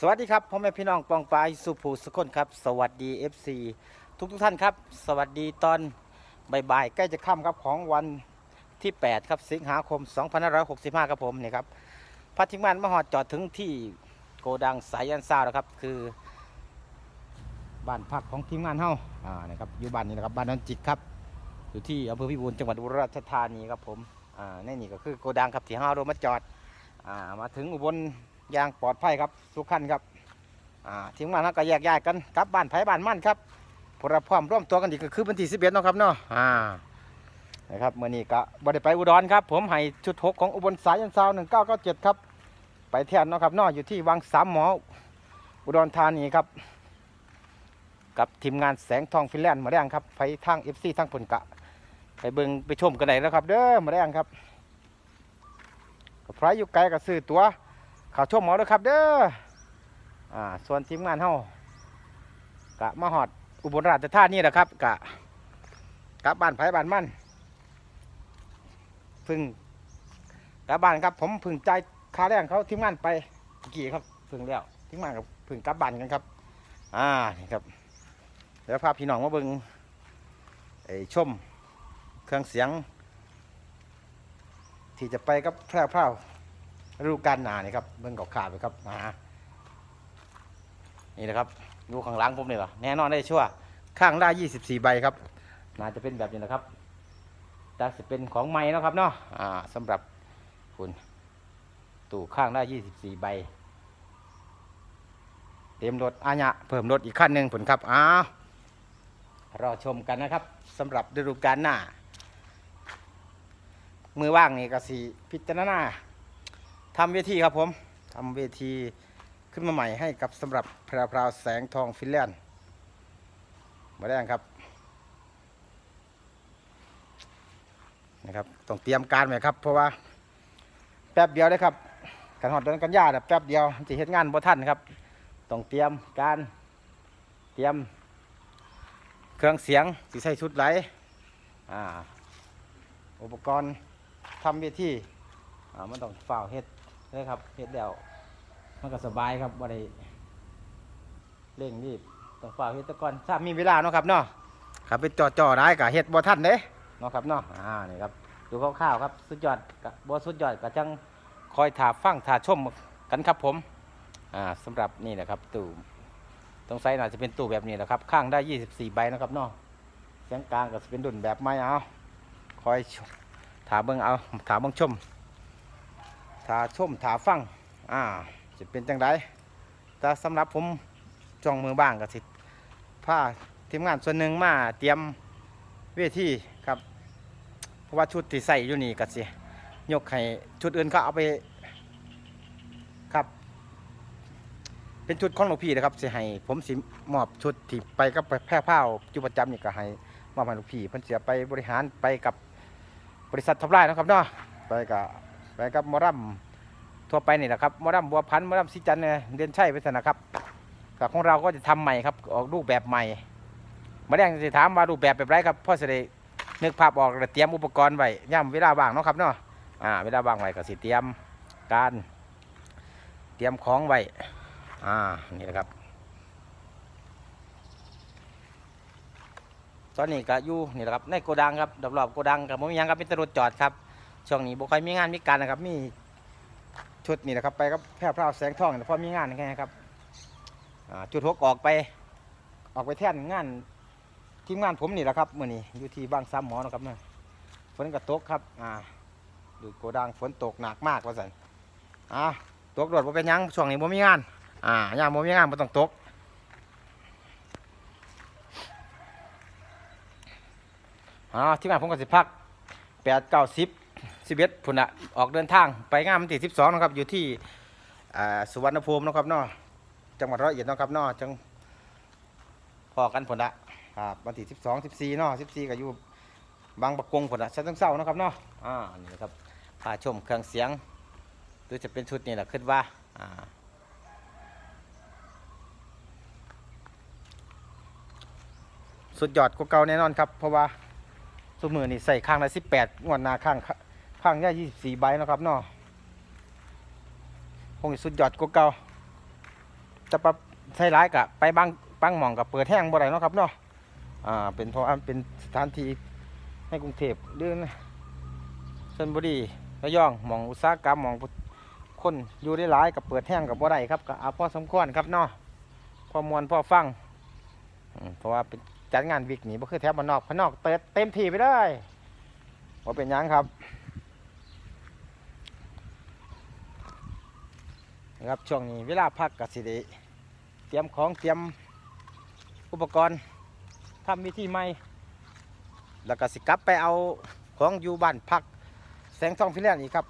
สวัสดีครับพ่อแม่พี่น้องปองปายสุภูสุคนครับ สวัสดี FC ทุกทุกท่านครับ สวัสดีตอนบ่ายๆใกล้จะค่ำครับของวันที่ 8 ครับสิงหาคม 2565 ครับผมนี่ครับพัทิงมันมหอดจอดถึงที่โกดังสายยันซาวนะครับ คือบ้านพักของทีมงานเฮาอ่านี่ครับอยู่บ้านนี้นะครับบ้านนนจิกครับอยู่ที่อำเภอพิบูลจังหวัดอุบลราชธานีครับผมอ่าในนี่ก็คือโกดังครับที่เฮาโดนมาจอดอ่ามาถึงอุบล ย่างปลอดภัยครับทุกขั้นครับอ่าทีมงานเราก็แยกย้ายกันกลับบ้านไผบ้านมั่นครับพวกเราพร้อมร่วมตัวกันอีกก็คือวันที่11เนาะครับเนาะอ่านะครับเมื่อนี้ก็บ่ได้ไปอุดรครับ ผมให้ชุดหกของอุบลสายยันซาว1997ครับ ไปแทนเนาะครับเนาะอยู่ที่วังสามหมออุดรธานีครับ กับทีมงานแสงทองฟินแลนด์มาแรงครับไปทาง FC ทางผลกะ ไปเบิงไปชมกันได้แล้วครับ เด้อมาแรงครับใครอยู่ไกลก็ซื้อตัว ขาชมหมอด้วยครับ เด้ออ่าส่วนทีมงานเฮากะมาหอดอุบลราชธานีแหละครับกะกลับบ้านไผ่บ้านมั่นพึ่งกลับบ้านครับ ผมพึ่งใจคาแรงเขาทีมงานไปเมื่อกี่ครับพึ่งแล้วทีมงานกับพึ่งกลับบ้านกันครับ อ่านี่ครับเดี๋ยวพาพี่น้องมาเบิงไอ้ชมเครื่องเสียง ที่จะไปกับแพร่วพราว ฤดูกาลหนานี่ครับเบิ่งกับขาดไปครับมานี่นะครับดูข้างหลังผมนี่เหรอแน่นอนได้ชั่วข้างละ24ใบครับ น่าจะเป็นแบบนี้นะครับแต่จะเป็นของใหม่นะครับเนาะอ่าสำหรับคุณตู้ข้างละ24ใบ เต็มรถอาญะเพิ่มรถอีกขั้นหนึ่งผลครับอ้าวรอชมกันนะครับสำหรับฤดูกาลหน้า มือว่างนี่ก็สีพิจารณา ทำเวทีครับผมทำเวทีขึ้นมาใหม่ให้กับสำหรับพราวพราวแสงทองฟินแลนด์มาได้ยังครับนะครับต้องเตรียมการไหมครับ เพราะว่าแป๊บเดียวเลยครับการหอดเดินกันยาน่ะแป๊บเดียวจะเฮ็ดงานบ่ทันครับต้องเตรียมการเตรียมเครื่องเสียงสิใส่ชุดไหลอ่าอุปกรณ์ทำเวทีอ่ามันต้องฝ่าวเฮ็ด เลยครับเฮ็ดแล้วมันก็สบายครับบ่ได้เร่งรีบต้องฝากเฮ็ดตะกอนถ้ามีเวลาเนาะครับเนาะครับไปจ่อๆได้ก็เฮ็ดบ่ทันเด้เนาะครับเนาะอ่านี่ครับดูคร่าวๆครับสุดยอดกับบ่สุดยอดก็จังคอยถาฟังถาชมกันครับผมอ่าสำหรับนี่แหละครับตู้ตรงไซส์น่าจะเป็นตู้แบบนี้แหละครับ ข้างได้ 24 ใบนะครับเนาะเสียงกลางก็จะเป็นดุนแบบไม้เอาคอยถามเบิ่งเอาถามเบิ่งชม ถ้าชมถ้าฟังอ่าจะเป็นจังไดแต่สำหรับผมจ้องมือบ้างก็สิผ้าทีมงานส่วนหนึ่งมาเตรียมเวทีครับ เพราะว่าชุดที่ใส่อยู่นี่ก็สิยกให้ชุดอื่นก็เอาไปครับ เป็นชุดของหลวงพี่นะครับสิให้ผมสิมอบชุดที่ไปกับแพร่ผ้าอยู่ประจำนี่ก็ให้มอบให้หลวงพี่เพิ่นเสียไปบริหารไปกับบริษัททับไลน์นะครับเนาะไปกับ ไปกับมอรัมทั่วไปนี่แหละครับมอรัมบัวพันธุ์มอรัมซิจันเนี่ยเรียนใช่ไปสนะครับกับของเราก็จะทำใหม่ครับออกรูปแบบใหม่มาแดงจะถามว่ารูปแบบแบบไรครับพ่อจะได้นึกภาพออกแล้วเตรียมอุปกรณ์ไว้ย่ำเวลาว่างเนาะครับเนาะอ่าเวลาว่างไว้ก็สิเตรียมการเตรียมของไว้อ่านี่แหละครับ ตอนนี้ก็อยู่นี่แหละครับในโกดังครับรอบๆโกดังกับผมยังครับเป็นตรวจจอดครับ ช่วงนี้บุคอยมีงานมีการนะครับ มีชุดนี่นะครับไปกับแพร่พราวแสงทองนี่พอมีงานแค่ครับจุดหกออกไปออกไปแท่นงานทีมงานผมนี่แหละครับเมื่อนี้อยู่ที่บางซ้ำหมอนะครับเนี่ยฝนก็ตกครับอ่าดูโกดังฝนตกหนักมากว่าสันอ่าตกโดดว่าเป็นยังช่วงนี้ผมมีงานอ่ายามผมมีงานไม่ต้องตกอ่าทีมงานผมก็สิพักแปดเก้าสิบ สิบเอ็ดพุ่นอะออกเดินทางไปงานวันที่สิบสองนะครับอยู่ที่สุวรรณภูมินะครับเนาะจังหวัดร้อยเอ็ดนะครับเนาะจังพอกันพุ่นละครับวันที่สิบสองสิบสี่เนาะสิบสี่ก็อยู่บางประกงพุ่นละชั้นต้องเศร้านะครับเนาะอ่านี่นะครับพาชมเครื่องเสียงหรือจะเป็นชุดนี่แหละคิดว่าอ่าสุดยอดกว่าเก่าแน่นอนครับ เพราะว่าสมือนี่ใส่ข้างละสิบแปดงวดนาข้าง ข้างเนี่ยยี่สิบสี่ใบนะครับเนาะคงสุดยอดกว่าเก่าจะปรับใช้ร้ายกับไปบางบางหม่องกับเปิดแห้งบ่ได้เนาะครับเนาะอ่าเป็นเพราะอันเป็นสถานที่ในกรุงเทพหรือชนบุรีระยองหม่องอุตสาหกรรมหม่องคนอยู่ได้หลายกับเปิดแห้งกับบ่ได้ครับก็เอาพ่อสมควรครับเนาะพอมวนพ่อฟังเพราะว่าเป็นจัดงานวิกนี่บ่คือแถวบ้านนอกพานนอกเปิดเต็มที่ไปได้ว่าเป็นยังครับ นะครับช่วงนี้เวลาพักกับสิได้เตรียมของเตรียมอุปกรณ์ทำวิธีใหม่ แล้วก็สิกลับไปเอาของอยู่บ้านพักแสงทองฟิลแลนด์อีกครับ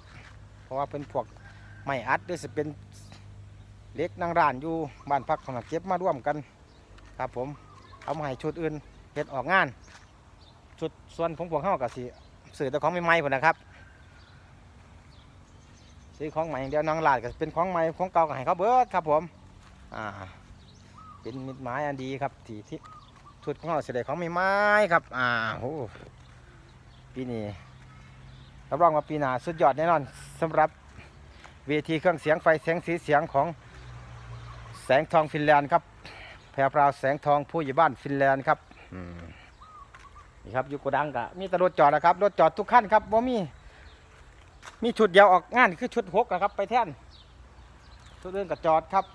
เพราะว่าเป็นพวกไม้อัดหรือสิเป็นเล็กนางร้านอยู่บ้านพักของนักเก็บมาร่วมกันครับผมเอามาให้ชุดอื่นเฮ็ดออกงานชุดส่วนของพวกเข้ากับสิสื่อแต่ของใหม่ๆพุ่นนะครับ ซื้อของใหม่อย่างเดียวนางลาดก็เป็นของใหม่ของเก่าก็ให้เขาเบิดครับผมอ่าเป็นมิตรหมายอันดีครับที่ที่ชุดของเราเสด็จของใหม่ๆครับอ่าโหปีนี้รับรองว่าปีหน้าสุดยอดแน่นอนสำหรับเวทีเครื่องเสียงไฟแสงสีเสียงของแสงทองฟินแลนด์ครับแพรพราวแสงทองผู้ใหญ่บ้านฟินแลนด์ครับอืมนี่ครับอยู่โกดังกะมีแต่รถจอดนะครับรถจอดทุกขั้นครับว่มี มีชุดเดียวออกงานคือชุดหกนะครับ ไปแท่นชุดอื่อนกับจอดครับ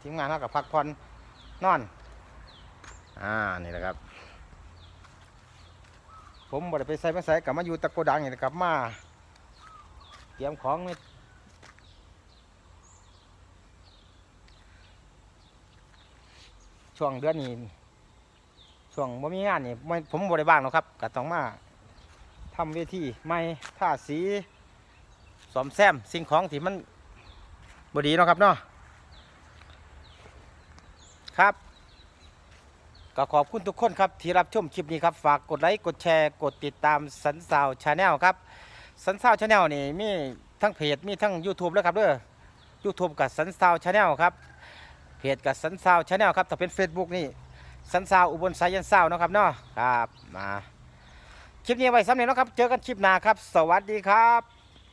ทีมงานเท่ากับพักผ่อนนอน อ่านี่แหละครับ ผมบ่ได้ไปใส่มาใส่กลับมาอยู่ตะโกดังนี่นะครับมาเตรียมของนี่ช่วงเดือนนี้ช่วงบ่มีงานนี่ไม่ผมบ่ได้บ้างหรอกครับก็ต้องมา ทำเวทีไม่ท่าสีสอมแซมสิ่งของที่มันบดีเนาะครับเนาะครับก็ขอบคุณทุกคนครับที่รับชมคลิปนี้ครับ ฝากกดไลค์กดแชร์กดติดตามสันสาวชาแนลครับสันสาวชาแนลนี่มีทั้งเพจมีทั้ง YouTube แล้วครับเด้อ YouTube กับสันสาวชาแนลครับเพจกับสันสาวชาแนลครับถ้าเป็น Facebook นี่สันสาวอุบลสายันสาวนะครับเนาะครับมา คลิปนี้ไว้สำเร็จแล้วครับ เจอกันคลิปหน้าครับ สวัสดีครับ